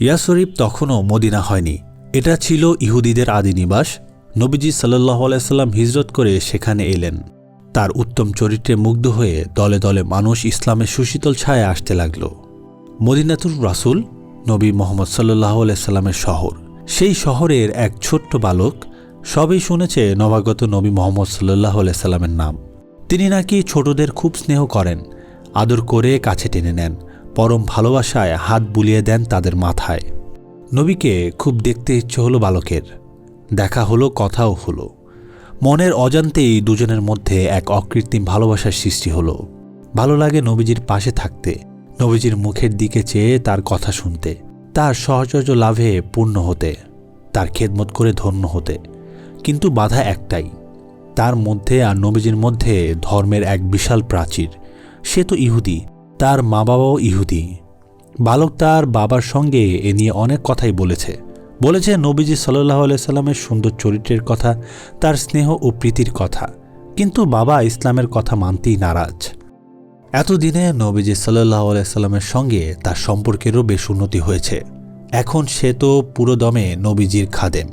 ইয়াসরিফ তখনও মদিনা হয়নি। এটা ছিল ইহুদিদের আদি নিবাস। নবীজি সাল্লাহ আলাইসাল্লাম হিজরত করে সেখানে এলেন। তার উত্তম চরিত্রে মুগ্ধ হয়ে দলে দলে মানুষ ইসলামের সুশীতল ছায়া আসতে লাগল। মদিনাতুর রাসুল নবী মোহাম্মদ সাল্লাহ আলাইসাল্লামের শহর। সেই শহরের এক ছোট্ট বালক সবই শুনেছে নবাগত নবী মোহাম্মদ সাল্লাহ আলাইসাল্লামের নাম। তিনি নাকি ছোটদের খুব স্নেহ করেন, আদর করে কাছে টেনে নেন। পরম ভালোবাসায় হাত বুলিয়ে দেন তাদের মাথায়। নবীকে খুব দেখতে ইচ্ছে হলো বালকের। দেখা হলো, কথাও হলো। মনের অজান্তেই দুজনের মধ্যে এক অকৃত্রিম ভালোবাসার সৃষ্টি হলো। ভালো লাগে নবীজির পাশে থাকতে, নবীজির মুখের দিকে চেয়ে তার কথা শুনতে, তার সহচর্য লাভে পূর্ণ হতে, তার খেদমত করে ধন্য হতে। কিন্তু বাধা একটাই, তার মধ্যে আর নবীজির মধ্যে ধর্মের এক বিশাল প্রাচীর। সে তো ইহুদি তার মা বাবাও ইহুদি। বালক তার বাবার সঙ্গে এ নিয়ে অনেক কথাই বলেছে। বলেছে, নবীজি সাল্লাহ সাল্লামের সুন্দর চরিত্রের কথা, তার স্নেহ ও প্রীতির কথা। কিন্তু বাবা ইসলামের কথা মানতেই নারাজ। এতদিনে নবীজি সাল্লাহ সাল্লামের সঙ্গে তার সম্পর্কেরও বেশ উন্নতি হয়েছে। এখন সে তো পুরো দমে নবীজির খাদেম।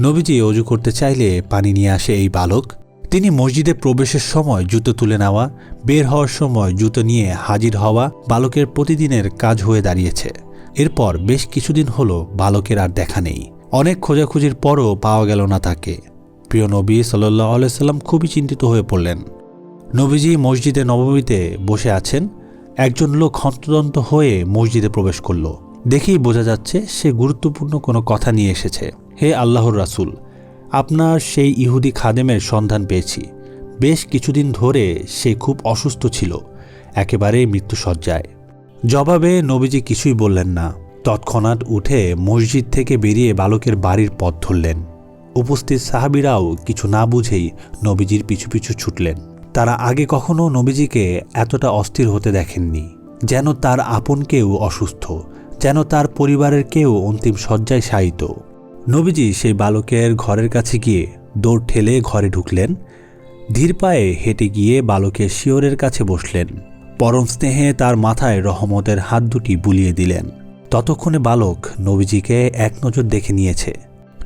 নবীজি অজু করতে চাইলে পানি নিয়ে আসে এই বালক। তিনি মসজিদে প্রবেশের সময় জুতো তুলে নেওয়া, বের হওয়ার সময় জুতো নিয়ে হাজির হওয়া বালকের প্রতিদিনের কাজ হয়ে দাঁড়িয়েছে। এরপর বেশ কিছুদিন হলো বালকের আর দেখা নেই। অনেক খোঁজাখুঁজির পরও পাওয়া গেল না তাকে। প্রিয় নবী সাল্লাহ আলাইসাল্লাম খুবই চিন্তিত হয়ে পড়লেন। নবীজি মসজিদে নবমীতে বসে আছেন। একজন লোক হন্তদন্ত হয়ে মসজিদে প্রবেশ করল। দেখেই বোঝা যাচ্ছে সে গুরুত্বপূর্ণ কোনো কথা নিয়ে এসেছে। হে আল্লাহর রাসূল আপনার সেই ইহুদি খাদেমের সন্ধান পেয়েছি। বেশ কিছুদিন ধরে সে খুব অসুস্থ ছিল একেবারে মৃত্যুসজ্জায় জবাবে নবীজি কিছুই বললেন না। তৎক্ষণাৎ উঠে মসজিদ থেকে বেরিয়ে বালকের বাড়ির পথ ধরলেন। উপস্থিত সাহাবিরাও কিছু না বুঝেই নবীজির পিছু পিছু ছুটলেন। তারা আগে কখনো নবীজিকে এতটা অস্থির হতে দেখেননি, যেন তার আপন কেউ অসুস্থ, যেন তার পরিবারের কেউ অন্তিম শয্যায় শায়িত। নবীজি সেই বালকের ঘরের কাছে গিয়ে দৌড় ঠেলে ঘরে ঢুকলেন। ধীর পায়ে হেঁটে গিয়ে বালকের শিওরের কাছে বসলেন। পরম স্নেহে তার মাথায় রহমতের হাত দুটি বুলিয়ে দিলেন। ততক্ষণে বালক নবীজিকে এক নজর দেখে নিয়েছে।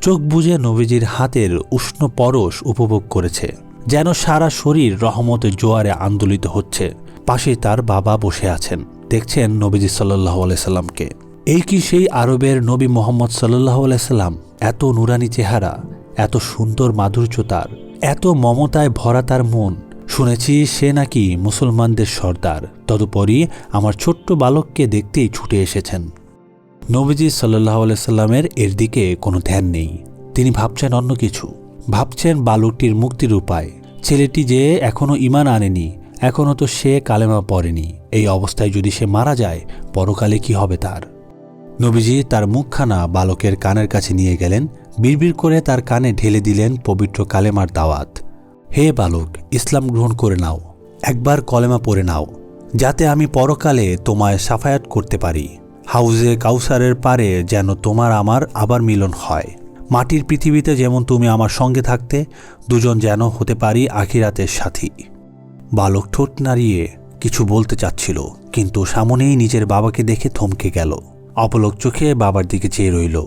চোখ বুজে নবীজির হাতের উষ্ণ পরশ উপভোগ করেছে, যেন সারা শরীর রহমতের জোয়ারে আন্দোলিত হচ্ছে। পাশে তার বাবা বসে আছেন। দেখছেন নবীজি সাল্লাহ আলাইসাল্লামকে এই কি সেই আরবের নবী মোহাম্মদ সাল্লাহ আলাইসাল্লাম এত নুরানি চেহারা, এত সুন্দর মাধুর্য তার, এত মমতায় ভরা তার মন। শুনেছি সে নাকি মুসলমানদের সর্দার, তদুপরি আমার ছোট্ট বালককে দেখতেই ছুটে এসেছেন। নবীজি সাল্লাহ আলাইসাল্লামের এর দিকে কোনো ধ্যান নেই। তিনি ভাবছেন অন্য কিছু। ভাবছেন বালকটির মুক্তির উপায়। ছেলেটি যে এখনও ইমান আনেনি এখনও তো সে কালেমা পড়েনি। এই অবস্থায় যদি সে মারা যায়, পরকালে কি হবে তার? নবীজি তার মুখখানা বালকের কানের কাছে নিয়ে গেলেন, বিড়বিড় করে তার কানে ঢেলে দিলেন পবিত্র কালেমার দাওয়াত। হে বালক, ইসলাম গ্রহণ করে নাও। একবার কলেমা পড়ে নাও, যাতে আমি পরকালে তোমায় সাফায়াত করতে পারি। হাউজে কাউসারের পারে যেন তোমার আমার আবার মিলন হয়। মাটির পৃথিবীতে যেমন তুমি আমার সঙ্গে থাকতে, দুজন যেন হতে পারি আখিরাতের সাথী। বালক ঠোঁট নাড়িয়ে কিছু বলতে চাচ্ছিল, কিন্তু সামনেই নিজের বাবাকে দেখে থমকে গেল। অপলক চোখে বাবার দিকে চেয়ে রইল।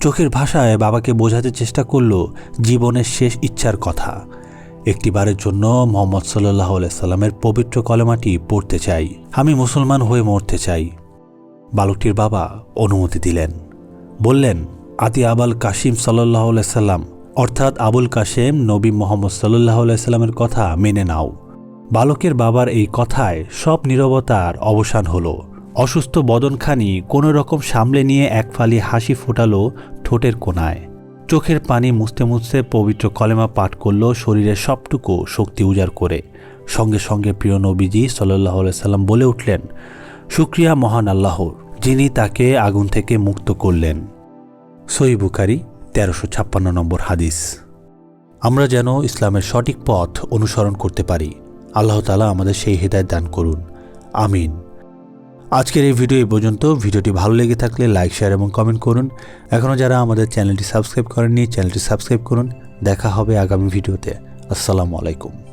চোখের ভাষায় বাবাকে বোঝাতে চেষ্টা করল জীবনের শেষ ইচ্ছার কথা। একটিবারের জন্য মোহাম্মদ সাল্লাহ সাল্লামের পবিত্র কলেমাটি পড়তে চাই। আমি মুসলমান হয়ে মরতে চাই। বালকটির বাবা অনুমতি দিলেন। বললেন আতি আবাল কাশিম সাল্লাহ সাল্লাম, অর্থাৎ আবুল কাশেম নবী মোহাম্মদ সাল্লাহ সাল্লামের কথা মেনে নাও। বালকের বাবার এই কথায় সব নীরবতার অবসান হলো। অসুস্থ বদনখানি কোনো রকম সামলে নিয়ে এক ফালি হাসি ফোটালো ঠোঁটের কোনায় চোখের পানি মুছতে মুছতে পবিত্র কলেমা পাঠ করল শরীরের সবটুকু শক্তি উজাড় করে। সঙ্গে সঙ্গে প্রিয় নবীজি সাল্লাহ সাল্লাম বলে উঠলেন, শুক্রিয়া মহান আল্লাহর, যিনি তাকে আগুন থেকে মুক্ত করলেন। সই বুখারি, তেরোশো ছাপ্পান্ন নম্বর হাদিস। আমরা যেন ইসলামের সঠিক পথ অনুসরণ করতে পারি। আল্লাহ তালা আমাদের সেই হৃদায়ত দান করুন। আমিন। আজকের এই ভিডিও এই পর্যন্ত। ভিডিওটি ভালো লেগে থাকলে লাইক, শেয়ার এবং কমেন্ট করুন। এখনও যারা আমাদের চ্যানেলটি সাবস্ক্রাইব করেননি, চ্যানেলটি সাবস্ক্রাইব করুন। দেখা হবে আগামী ভিডিওতে। আসসালামু আলাইকুম।